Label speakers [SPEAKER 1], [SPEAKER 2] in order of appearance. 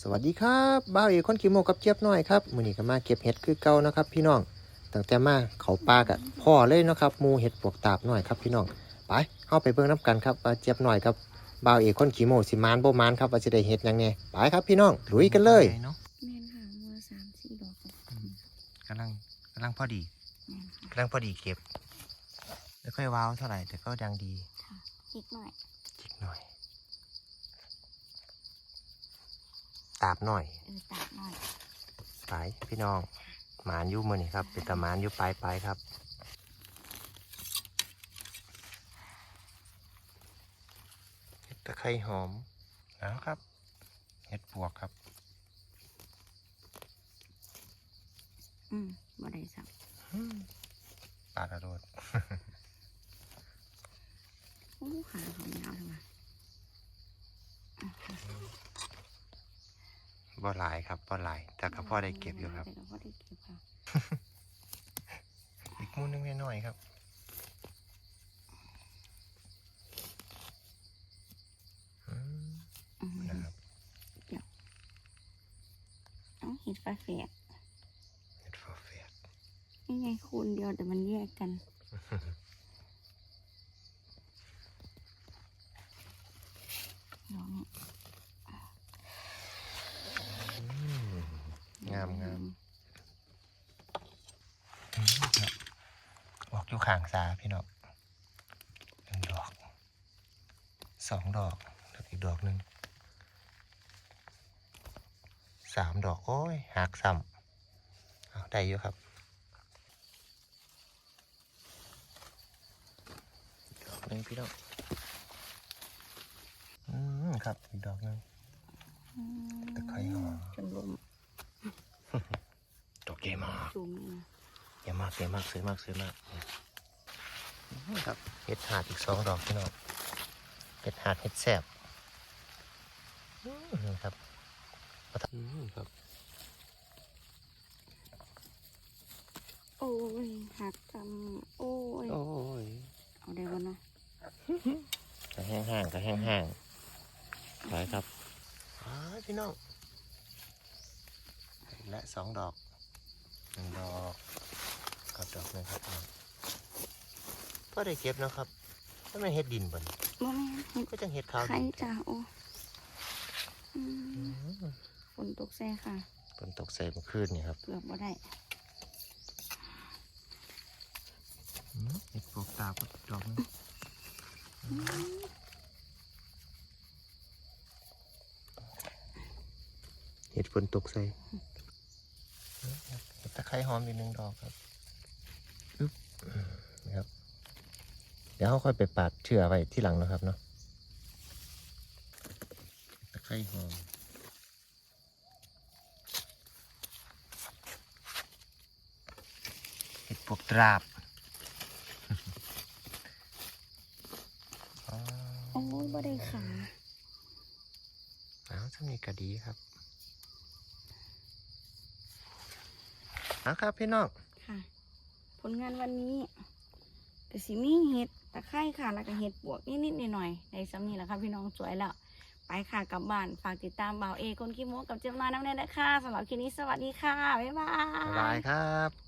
[SPEAKER 1] สวัสดีครับบ้าวเอกคนขี้โมกกับเจี๊ยบน้อยครับมื้อนี้ก็มาเก็บเห็ดคือเก่านะครับพี่น้องตั้งแต่มาเขาปลากับพ่อเลยเนาะครับหมูเห็ดปวกตาบน้อยครับพี่น้องไปเข้าไปเบิ่งน้ำกันครับว่าเจี๊ยบน้อยกับบ้าวเอกคนขี้โมสิมานบ่มานครับว่าจะได้เห็ดหยังไงไปครับพี่น้องลุยกันเลย
[SPEAKER 2] เนาะ
[SPEAKER 3] แม่นค่ะมือสามสี่ดอกค่ะ
[SPEAKER 2] กำลังกำลังพอดี
[SPEAKER 3] แม่นค่ะ
[SPEAKER 2] กำลังพอดีเก็บไม่ค่อยว้าวเท่าไหร่แต่ก็ดังดี
[SPEAKER 3] ค่ะอีกหน่อย
[SPEAKER 2] จิกหน่อย ตาบหน่อย
[SPEAKER 3] เออตากหน่อย
[SPEAKER 2] ไปพี่น้องหมานอยู่มือนี่ครับ เป็นตะหมานอยู่ปลายปลายๆครับเห็ดตะไคร้หอมนะครับเห็ดปวกครับ
[SPEAKER 3] อืมบ่ได้สับ
[SPEAKER 2] ปาดอะโดด
[SPEAKER 3] โอ้ขาเขายาวจังเลย
[SPEAKER 2] บ่หลายครับบ่หลายแต่ก็พ่อได้เก็บอยู่ครับ
[SPEAKER 3] แต่ก็พอได้เก็บค่ะ
[SPEAKER 2] อีกมูนึงน้อยๆครับอืม
[SPEAKER 3] อืม
[SPEAKER 2] นะครับ
[SPEAKER 3] เอาเห็ดฟ้าแฝด
[SPEAKER 2] เห็ดฟอร์เฟียด
[SPEAKER 3] นี่ไงคูณเดียวแต่มันแยกกันดอกนี้
[SPEAKER 2] งามงามครับ ออกอยู่ข้างซ้ายพี่น้องหนึ่งดอกสองดอกแล้วอีกดอกหนึ่งสามดอกโอ้ยหักซ้ำเอาได้อยู่ครับดอกหนึ่งพี่น้องอืมครับอีกดอกหนึ่ง
[SPEAKER 3] อืม
[SPEAKER 2] ตะไคร้หอม
[SPEAKER 3] จนลม
[SPEAKER 2] ดอกใหญ่มาก
[SPEAKER 3] ซูม นี่นะ
[SPEAKER 2] ใหญ่มากใหญ่มากสวยมากสวยมากอืมครับเห็ดหาดอีกสองดอกพี่น้องเห็ดหาดเห็ดแสบอืมครับประทับอืมครับ
[SPEAKER 3] โอ้ยหักทำโอ้ย
[SPEAKER 2] โอ้ย
[SPEAKER 3] เอาได้บ่เนาะ
[SPEAKER 2] ก็แห้งๆก็แห้งๆไปครับอ้ายพี่น้องและสองดอกหนึ่งดอก กับดอกหนึ่งครับพี่น้องก็ได้เก็บเนาะครับถ้าไม่นเห็ดดินบ่น
[SPEAKER 3] บ่แม่นเห็ด
[SPEAKER 2] ก็จังเห็ดขาว
[SPEAKER 3] ไข่
[SPEAKER 2] ดิน
[SPEAKER 3] จ้าโอ้อื
[SPEAKER 2] อื
[SPEAKER 3] ม
[SPEAKER 2] ม
[SPEAKER 3] ฝนตกแซ่ค่ะ
[SPEAKER 2] ฝนตกใส่เมื่อคืนนี่ครับ
[SPEAKER 3] เกือบบ่ได้
[SPEAKER 2] เห็ดปลวกตาก็ดอกนึงเห็ดฝนตกใส่เห็ดตะไคร้หอมอีกหนึ่งดอกครับอึ๊บนะครับ เดี๋ยวเขาค่อยไปปาดเชื่อไว้ที่หลังนะครับเนาะตะไคร้หอมเห็ดปวกตราบอ๋อ
[SPEAKER 3] โอ้ยบ่ได้ขา
[SPEAKER 2] แล้วจะมีกระดีครับเอาครับพี่น้อง
[SPEAKER 3] ค่ะ ผลงานวันนี้ ก็สิมีเห็ดตะไคร้ค่ะแล้วก็เห็ดปวกนิดๆหน่อยๆในซ้ำนี้แหละค่ะพี่น้องสวยแล้ว ไปค่ะกลับบ้านฝากติดตามบ่าวเอคนขี้โมกกับเจ้ามาน้ำแน่นะคะสำหรับคลิปนี้สวัสดีค่ะบ๊ายบา
[SPEAKER 2] บ๊ายบายครับ